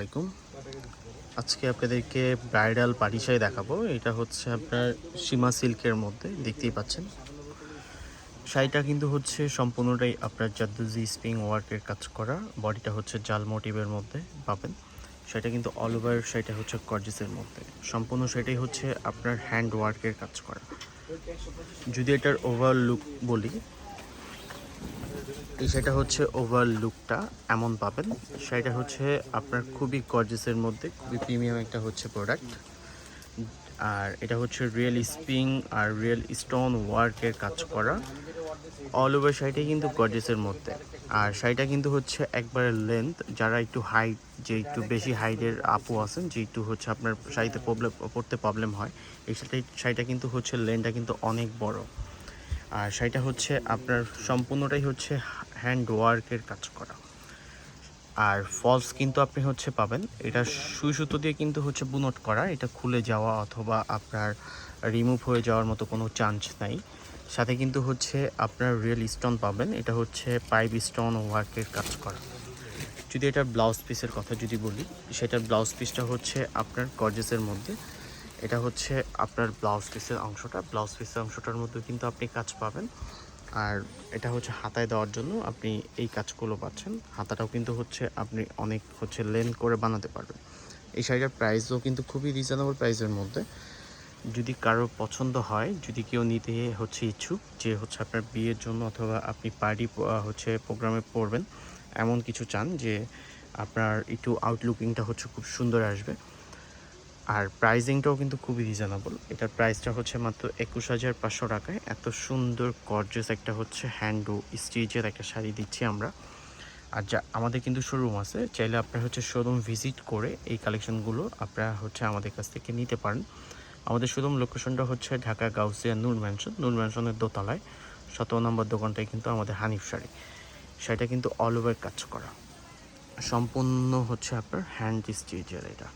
আলাইকুম। আজকে আপনাদেরকে ব্রাইডাল পাটি শাড়ি দেখাবো। এটা হচ্ছে আপনার সীমা সিল্কের মধ্যে, দেখতেই পাচ্ছেন। শাড়িটা কিন্তু হচ্ছে সম্পূর্ণটাই আপনার জাদ্দুজি স্প্রিং ওয়ার্কের কাজ করা। বডিটা হচ্ছে জাল মোটিভের মধ্যে পাবেন। সেটা কিন্তু অল ওভার শাড়িটা হচ্ছে কর্জিসের মধ্যে। সম্পূর্ণ সেটাই হচ্ছে আপনার হ্যান্ড ওয়ার্কের কাজ করা। যদি এটার ওভার লুক বলি এই শাড়িটা হচ্ছে ওভার লুকটা এমন পাবেন। শাড়িটা হচ্ছে আপনার খুবই গর্জেসের মধ্যে, খুবই প্রিমিয়াম একটা হচ্ছে প্রোডাক্ট আর এটা হচ্ছে রিয়েল স্প্রিং আর রিয়েল স্টোন ওয়ার্কের কাজ করা। অল ওভার শাড়িটাই কিন্তু গর্জেসের মধ্যে। আর শাড়িটা কিন্তু হচ্ছে একবারে লেন্থ যারা একটু হাইট যে একটু বেশি হাইটের আপু আছেন, যে একটু হচ্ছে আপনার শাড়িতে প্রবলেম পড়তে প্রবলেম হয়, এই শাড়িটা শাড়িটা কিন্তু হচ্ছে লেন্থটা কিন্তু অনেক বড়। আর সেটা হচ্ছে আপনার সম্পূর্ণটাই হচ্ছে হ্যান্ড ওয়ার্কের কাজ করা। আর ফলস কিন্তু আপনি হচ্ছে পাবেন। এটা সুই সুতো দিয়ে কিন্তু হচ্ছে বুনট করা। এটা খুলে যাওয়া অথবা আপনার রিমুভ হয়ে যাওয়ার মতো কোনো চান্স নাই। সাথে কিন্তু হচ্ছে আপনার রিয়েল স্টোন পাবেন। এটা হচ্ছে পাইপ স্টোন ওয়ার্কের কাজ করা। যদি এটা ব্লাউজ পিসের কথা যদি বলি সেটার ব্লাউজ পিসটা হচ্ছে আপনার গর্জেসের মধ্যে। এটা হচ্ছে আপনার ব্লাউজ পিসের অংশটা। ব্লাউজ পিসের অংশটার মধ্যে কিন্তু আপনি কাজ পাবেন। আর এটা হচ্ছে হাতায় দেওয়ার জন্য আপনি এই কাজগুলো পাচ্ছেন। হাতাটাও কিন্তু হচ্ছে আপনি অনেক হচ্ছে লেন করে বানাতে পারবেন। এই শাড়িটার প্রাইসও কিন্তু খুবই রিজনেবল প্রাইসের মধ্যে। যদি কারও পছন্দ হয়, যদি কেউ নিতে হচ্ছে ইচ্ছুক, যে হচ্ছে আপনার বিয়ের জন্য অথবা আপনি পার্টি হচ্ছে প্রোগ্রামে পড়বেন এমন কিছু চান যে আপনার একটু আউটলুকিংটা হচ্ছে খুব সুন্দর আসবে। আর প্রাইজিংটাও কিন্তু খুবই রিজনেবল এটার প্রাইসটা হচ্ছে মাত্র একুশ হাজার পাঁচশো টাকায়। এত সুন্দর গর্জেস একটা হচ্ছে হ্যান্ডু স্টিচের একটা শাড়ি দিচ্ছি আমরা। আর যা, আমাদের কিন্তু শোরুম আছে। চাইলে আপনারা হচ্ছে শোরুম ভিজিট করে এই কালেকশনগুলো আপনারা হচ্ছে আমাদের কাছ থেকে নিতে পারেন। আমাদের শোরুম লোকেশনটা হচ্ছে ঢাকা গাউসিয়া নূর ম্যানশন নূর ম্যানশনের দোতলায়। সতেরো নম্বর দোকানটায় কিন্তু আমাদের হানিফ শাড়ি। শাড়িটা কিন্তু অল ওভার কাজ করা। সম্পূর্ণ হচ্ছে আপনার হ্যান্ড স্টিচের এটা।